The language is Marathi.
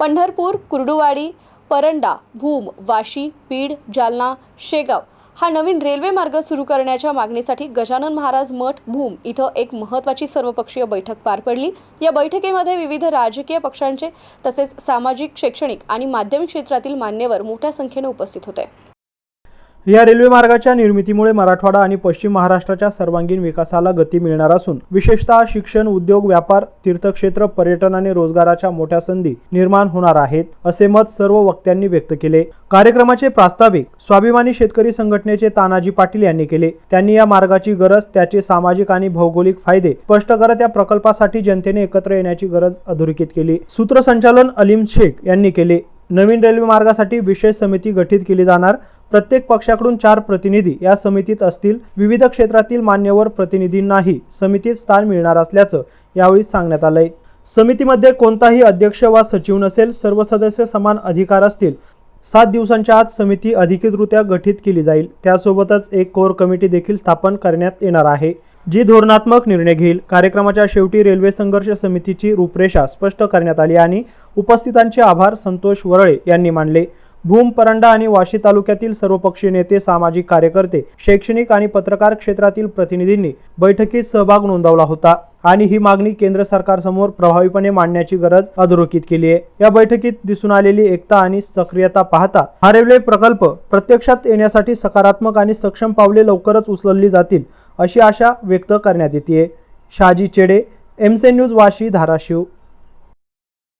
पंढरपूर कुर्डुवाडी परंडा भूम वाशी बीड जालना शेगाव हा नवीन रेल्वे मार्ग सुरू करण्याच्या मागणीसाठी गजानन महाराज मठ भूम इथं एक महत्त्वाची सर्वपक्षीय बैठक पार पडली. या बैठकीमध्ये विविध राजकीय पक्षांचे तसेच सामाजिक शैक्षणिक आणि माध्यमिक क्षेत्रातील मान्यवर मोठ्या संख्येने उपस्थित होते. या रेल्वे मार्गाच्या निर्मितीमुळे मराठवाडा आणि पश्चिम महाराष्ट्राच्या सर्वांगीण विकासाला गती मिळणार असून विशेषतः शिक्षण उद्योग व्यापार तीर्थक्षेत्र पर्यटन आणि रोजगाराच्या मोठ्या संधी निर्माण होणार आहेत असे मत सर्व वक्त्यांनी व्यक्त केले. कार्यक्रमाचे प्रास्ताविक स्वाभिमानी शेतकरी संघटनेचे तानाजी पाटील यांनी केले. त्यांनी या मार्गाची गरज त्याचे सामाजिक आणि भौगोलिक फायदे स्पष्ट करत या प्रकल्पासाठी जनतेने एकत्र येण्याची गरज अधोरेखित केली. सूत्रसंचालन अलीम शेख यांनी केले. नवीन रेल्वे मार्गासाठी विशेष समिती गठीत केली जाणार. प्रत्येक पक्षाकडून चार प्रतिनिधी या समितीत असतील. विविध क्षेत्रातील मान्यवर प्रतिनिधींनाही समितीत स्थान मिळणार असल्याचं यावेळी सांगण्यात आलंय. समितीमध्ये कोणताही अध्यक्ष वा सचिव नसेल. सर्व सदस्य समान अधिकार असतील. सात दिवसांच्या आत समिती अधिकृतरित्या गठीत केली जाईल. त्यासोबतच एक कोर कमिटी देखील स्थापन करण्यात येणार आहे. जी धोरणात्मक निर्णय घेईल. कार्यक्रमाच्या शेवटी रेल्वे संघर्ष समितीची रूपरेषा स्पष्ट करण्यात आली आणि उपस्थितांचे आभार संतोष वरळे यांनी मानले. भूम परंडा आणि वाशी तालुक्यातील सर्वपक्षीय नेते सामाजिक कार्यकर्ते शैक्षणिक आणि पत्रकार क्षेत्रातील प्रतिनिधींनी बैठकीत सहभाग नोंदवला होता आणि ही मागणी केंद्र सरकारसमोर प्रभावीपणे मांडण्याची गरज अधोरेखित केली आहे. या बैठकीत दिसून आलेली एकता आणि सक्रियता पाहता हा रेल्वे प्रकल्प प्रत्यक्षात येण्यासाठी सकारात्मक आणि सक्षम पावले लवकरच उचलली जातील अशी आशा व्यक्त करण्यात येते. शहाजी चेडे एमसे न्यूज वाशी धाराशिव.